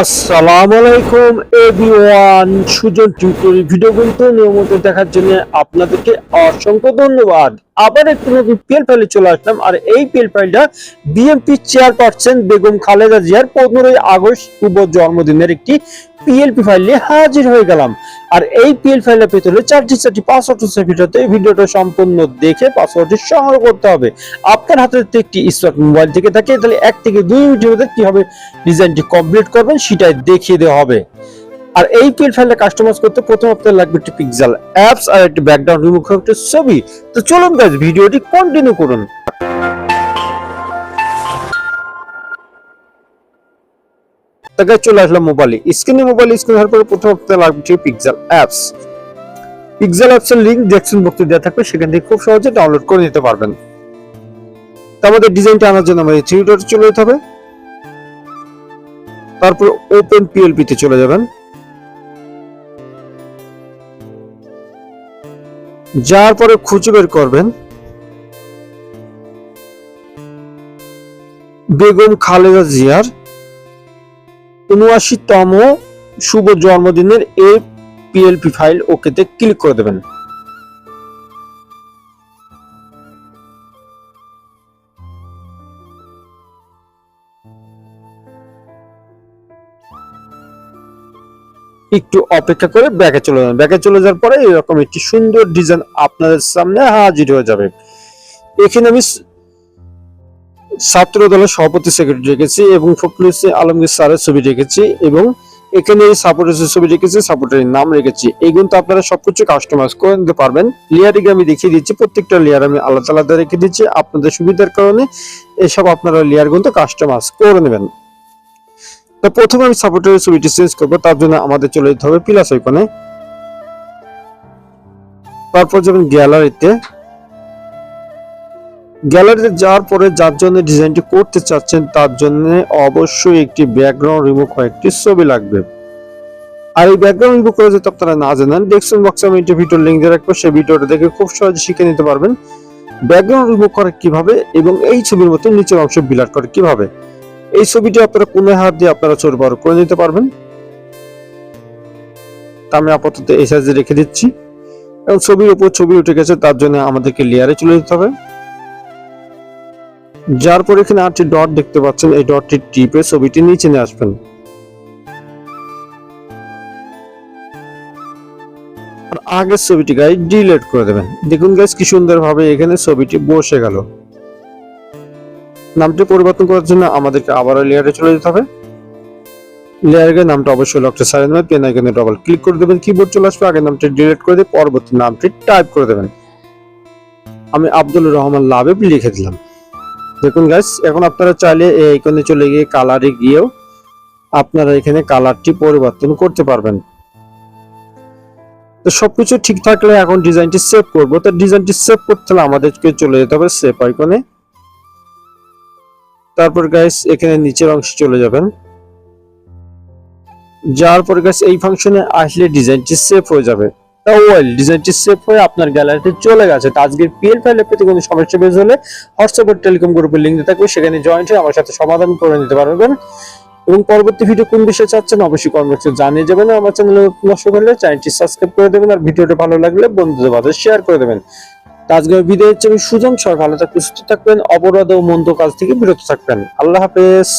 আসসালামু আলাইকুম সুজন ভিডিও কিন্তু নিয়মিত দেখার জন্য আপনাদেরকে অসংখ্য ধন্যবাদ। আবার নতুন পিএল ফাইলে চলে আসলাম, আর এই পিএল ফাইলটা বিএনপি চেয়ারপারসন বেগম খালেদা জিয়ার পনেরোই আগস্ট জন্মদিনের একটি পিএলপি ফাইল হাজির হয়ে গেলাম। আর এই পিএল ফাইলটা পেতে হলে চারটি চারটি পাসওয়ার্ড ভিডিওতে ভিডিওটা সম্পূর্ণ দেখে পাসওয়ার্ডটি সংগ্রহ করতে হবে। আপনার হাতে যদি একটি স্মার্ট মোবাইল থেকে থাকে, তাহলে এক থেকে দুই মিনিটের মধ্যে কীভাবে ডিজাইনটি কমপ্লিট করবেন সেটাই দেখিয়ে দেওয়া হবে। আর এই পিএল ফাইলটা কাস্টমাইজ করতে প্রথম আপনার লাগবে একটি পিক্সেল অ্যাপস আর একটি ব্যাকগ্রাউন্ড রিমুভ একটা ছবি। তো চলুন গাইজ ভিডিওটি কন্টিনিউ করুন। তাকে চলে আসলাম মোবাইলে স্ক্রিনে মোবাইল স্ক্রিন হওয়ার পরে প্রথম আপনার লাগবে পিক্সেল অ্যাপস পিক্সেল অ্যাপস এর লিংক ডেসক্রিপশন বক্সে দেওয়া থাকবে, সেখান থেকে খুব সহজে ডাউনলোড করে নিতে পারবেন। আমাদের ডিজাইনটা আনার জন্য আমাদের থ্রি ডট চলে যেতে হবে। তারপর ওপেন পিএলপি তে চলে যাবেন। যাওয়ার পরে খুঁজে বের করবেন। বেগম খালেদা জিয়ার উনআশিতম শুভ জন্মদিনের এই পিএলপি ফাইল ওকেতে ক্লিক করে দেবেন। একটু অপেক্ষা করে ব্যাকে চলে যাবেন ব্যাকে চলে যাওয়ার পরে এরকম একটি সুন্দর ডিজাইন আপনাদের সামনে হাজির হয়ে যাবে। এখানে আমি ছাত্র দলের সভাপতি সেক্রেটারি রেখেছি এবং ফখরুল আলমগীর স্যারের ছবি রেখেছি এবং এখানে এই সাপোর্টারের ছবি রেখেছি সাপোর্টারের নাম রেখেছি। এই কিন্তু আপনারা সবকিছু কাস্টমাইজ করে নিতে পারবেন। লেয়ারিং আমি দেখিয়ে দিচ্ছি, প্রত্যেকটা লেয়ার আমি আলাদা আলাদা রেখে দিচ্ছি। আপনাদের সুবিধার কারণে এসব আপনারা লেয়ার কিন্তু কাস্টমাইজ করে নেবেন। তো প্রথমে আমি সাপোর্টারের ছবিটি চেঞ্জ করব, তার জন্য আমাদের চলে যেতে হবে প্লাস আইকনে তারপর যাবেন গ্যালারিতে গ্যালারিতে যাওয়ার পরে যার জন্য ডিজাইনটি করতে চাচ্ছেন, তার জন্য অবশ্যই একটি ব্যাকগ্রাউন্ড রিমুভ হয় একটি ছবি লাগবে। আর এই ব্যাকগ্রাউন্ড রিমুভ করে যদি আপনারা না জানেন ডেসক্রিপশন বক্সে আমি একটি ভিডিওর লিঙ্ক দিয়ে রাখব, সেই ভিডিওটা দেখে খুব সহজে শিখে নিতে পারবেন। ব্যাকগ্রাউন্ড রিমুভ করে কীভাবে এবং এই ছবির মতো নিচের অংশ বিলার করে কীভাবে। এই ছবিটি আপনারা কোনো হাত দিয়ে আপনারা ছোট বড় করে নিতে পারবেন? তা আমি আপাতত এই সাইজে রেখে দিচ্ছি। এবং ছবির উপর ছবি উঠে গেছে, তার জন্য আমাদেরকে লেয়ারে চলে যেতে হবে। যার পর এখানে আটটি ডট দেখতে পাচ্ছেন, এই ডটটি টিপে ছবিটি নিচে নিয়ে আসবেন। আগের ছবিটি গাই ডিলিট করে দেবেন। দেখুন গাইস কি সুন্দর ভাবে এখানে ছবিটি বসে গেল। নামটি পরিবর্তন করার জন্য আমাদেরকে আবারও লেয়ারে চলে যেতে হবে। লেয়ারের নামটা অবশ্যই লকটা সাইড নেবেন পেন আইকনে ডবল ক্লিক করে দেবেন কিবোর্ড চলে আসবে, আগের নামটি ডিলিট করে দিয়ে পরবর্তী নামটি টাইপ করে দেবেন। আমি আব্দুল রহমান লাভেব লিখে দিলাম। দেখুন গাইস এখন আপনারা চাইলে এই আইকনে চলে গিয়ে কালারে গিয়েও আপনারা এখানে কালারটি পরিবর্তন করতে পারবেন। তো সবকিছু ঠিক থাকলে এখন ডিজাইনটি সেভ করব। তো ডিজাইনটি সেভ করতে হলে আমাদেরকে চলে যেতে হবে সেভ আইকনে তারপর গাইস এখানে নিচের অংশে চলে যাবেন। যাওয়ার পর গাইস এই ফাংশনে আসলে ডিজাইনটি সেভ হয়ে যাবে। তা ওয়েল ডিজাইনটি সেভ হয়ে আপনার গ্যালারিতে চলে গেছে। তো আজকের পিএল ফাইলে পেতে কোনো সমস্যা বেজ হলে হোয়াটসঅ্যাপ টেলিকম গ্রুপের লিঙ্ক দিয়ে থাকবে, সেখানে জয়েন্ট হয়ে আমার সাথে সমাধান করে নিতে পারবেন। এবং পরবর্তী ভিডিও কোন বিষয়ে চাচ্ছেন অবশ্যই কমেন্ট জানিয়ে যাবেন। আমার চ্যানেলে নষ্ট করলে চ্যানেলটি সাবস্ক্রাইব করে দেবেন। আর ভিডিওটা ভালো লাগলে বন্ধুদের মাঝে শেয়ার করে দেবেন। আজকের ভিডিও হচ্ছে আমি সুজন সরকার। ভালো থাকবেন, সুস্থ থাকবেন, অপরাধ ও মন্দ কাজ থেকে বিরত থাকবেন। আল্লাহ হাফেজ।